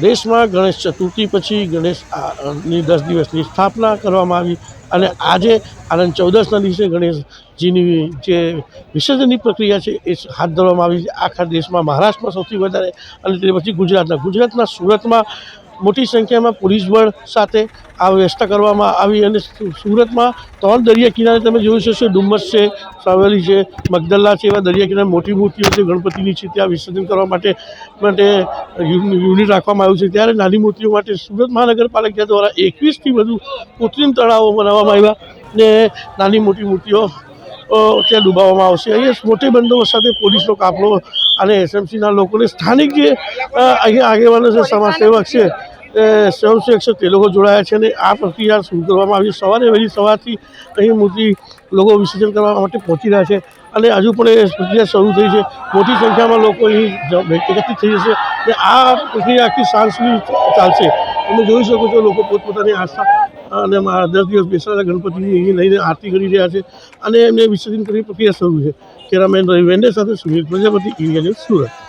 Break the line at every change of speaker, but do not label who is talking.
દેશમાં ગણેશ ચતુર્થી પછી ગણેશની દસ દિવસની સ્થાપના કરવામાં આવી અને આજે આનંદ ચૌદસના દિવસે ગણેશજીની જે વિસર્જનની પ્રક્રિયા છે એ હાથ ધરવામાં આવી છે. આખા દેશમાં મહારાષ્ટ્રમાં સૌથી વધારે અને તે પછી ગુજરાતના. ગુજરાતના સુરતમાં મોટી સંખ્યામાં પોલીસ બળ સાથે આ વ્યવસ્થા કરવામાં આવી અને સુરતમાં ત્રણ દરિયા કિનારે તમે જોયું છે ડુમ્મસ છે, સાવેલી છે, મગદલ્લા છે એવા દરિયા કિનારે મોટી મૂર્તિઓ છે, ગણપતિની છે, ત્યાં વિસર્જન કરવા માટે માટે યુનિટ રાખવામાં આવ્યું છે. ત્યારે નાની મૂર્તિઓ માટે સુરત મહાનગરપાલિકા દ્વારા એકવીસથી વધુ કૃત્રિમ તળાવો બનાવવામાં આવ્યા ને નાની મોટી મૂર્તિઓ ત્યાં ડૂબાવવામાં આવશે. અહીંયા મોટી બંદોબસ્ત સાથે પોલીસનો કાફલો અને એસએમસીના લોકોને સ્થાનિક જે અહીંયા આગેવાનો છે, સમાજસેવક છે સ્વયંસેવક છે, તે લોકો જોડાયા છે અને આ પ્રક્રિયા શરૂ કરવામાં આવી સવારે વહેલી સવારથી અહીં મૂર્તિ લોકો વિસર્જન કરવા માટે પહોંચી રહ્યા છે અને હજુ પણ એ પ્રક્રિયા શરૂ થઈ છે. મોટી સંખ્યામાં લોકો અહીં એકત્રિત થઈ જશે અને આ પ્રક્રિયા આખી સાંજ સુધી ચાલશે. તમે જોઈ શકો છો લોકો પોતપોતાની આસ્થા અને મારા દસ દિવસ બેસાડેલા ગણપતિની લઈને આરતી કરી રહ્યા છે અને એમને વિસર્જન કરી પ્રક્રિયા શરૂ છે. કેરામેન રવિ વેન્ડે સાથે સુનિલ પ્રજાપતિ, ઇન્ડિયા ન્યૂઝ સુરત.